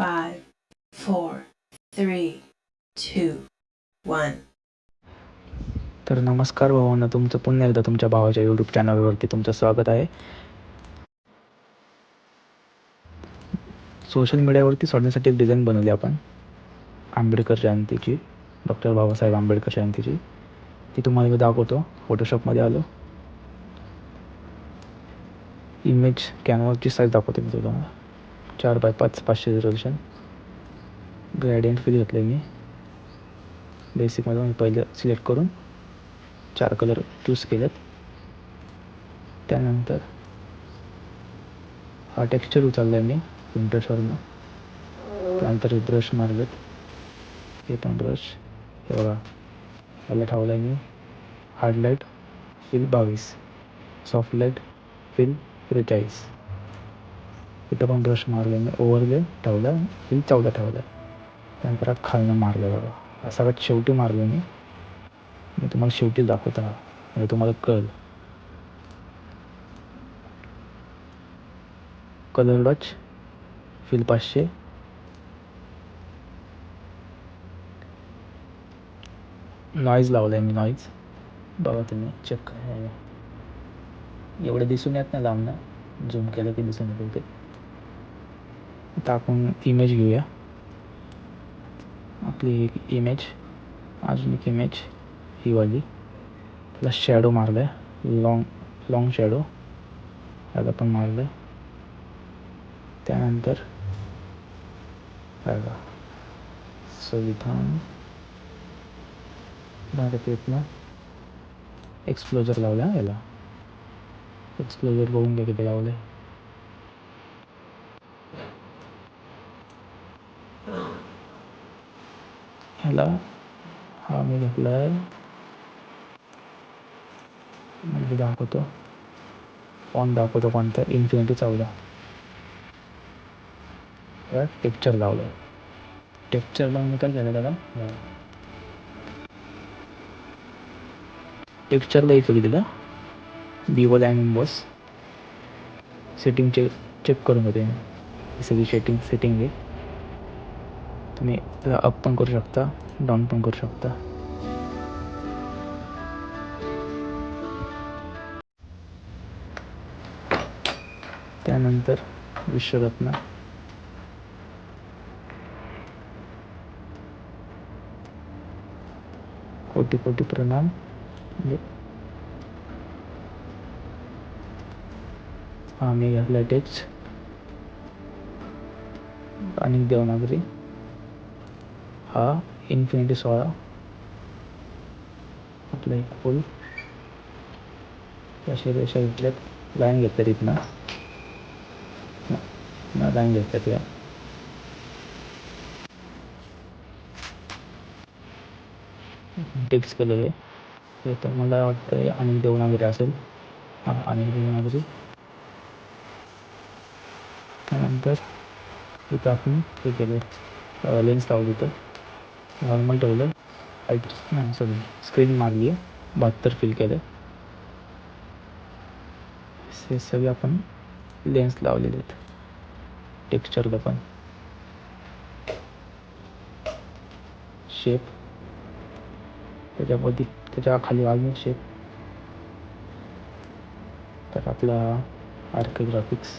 five, four, three, two, one. तर नमस्कार भावांना तुमचं पुन्हा एकदा तुमच्या भावाच्या यूट्यूब चॅनलवरती तुमचं स्वागत आहे. सोशल मीडियावरती सोडण्यासाठी एक डिझाईन बनवली आपण. आंबेडकर जयंतीची. डॉक्टर बाबासाहेब आंबेडकर जयंतीची. ती तुम्हाला मी दाखवतो. फोटोशॉपमध्ये आलो. इमेज कॅनवाची साईज दाखवते मी तुम्हाला. चार बाय पाच पाचशे रिझोल्युशन ग्रॅडियंट फिल घेतलं मी? बेसिकमध्ये मी पहिलं सिलेक्ट करून चार कलर चूज केलेत. त्यानंतर हा टेक्स्चर उचलला आहे मी प्रिंटर्सवरनं त्यानंतर ब्रश मारलेत. हे पण ब्रश हे बघा. याला ठेवलं आहे मी. हार्ड लाइट फिल बावीस. सॉफ्ट लाइट फिल त्रेचाळीस. इथं पण ब्रश मारले मी ओव्हरले ठेवलं फिल चौदा ठेवलं. त्यानंतर खालनं मारलं बघा. सगळ्यात शेवटी मारलं मी. मी तुम्हाला शेवटी दाखवता म्हणजे तुम्हाला कळ कलर डॉच फिल पाचशे. नॉईज लावला आहे मी नॉईज बघा तुम्ही चेक एवढं दिसून येत नाही लावणं झूम केलं की दिसून येतं ते आपण इमेज घेऊया. आपली एक इमेज अजून एक इमेज ही वाली. त्याला शॅडो मारला आहे लॉंग लॉंग शॅडो याला पण मारलं त्यानंतर एक्सप्लोजर लावला याला. एक्सप्लोजर बघून घ्या किती लावलं आहे ह्याला हा मी घेतला आहे म्हणजे दाखवतो. फॉन दाखवतो कोणता? इन्फिनिटी चौदा. टेक्चर लावलं टेक्चर लावून काय झालं त्याला? टेक्चरला येतो की तिला bevel and bus setting check check करून घेते सगळी सेटिंग सेटिंग आहे. तुम्ही अप पण करू शकता डाऊन पण करू शकता. त्यानंतर विश्वरत्न. कोटी कोटी प्रणाम. आम्ही हा घातला टेक्स्ट आणि देवनागरी हा इन्फिनिटी सोळा. आपलं एक फुल अशी रेषा घेतल्यात लाईन घेतल्यात इथनं. लाईन घेतल्यात या. टिप्स कलर आहे तर मला वाटतं आणि देवनागरी असेल. हां आणि देवनागरी. त्यानंतर इथं आपण हे केलं लेन्स लावली तर नॉर्मल ठेवलं. हाईट नाही सॉरी स्क्रीन मारली आहे बहात्तर फील केलं हे सगळे आपण लेन्स लावलेले आहेत. टेक्स्चरला पण. शेप त्याच्यामध्ये त्याच्याखाली अजून शेप तर आपला आर्किओग्राफिक्स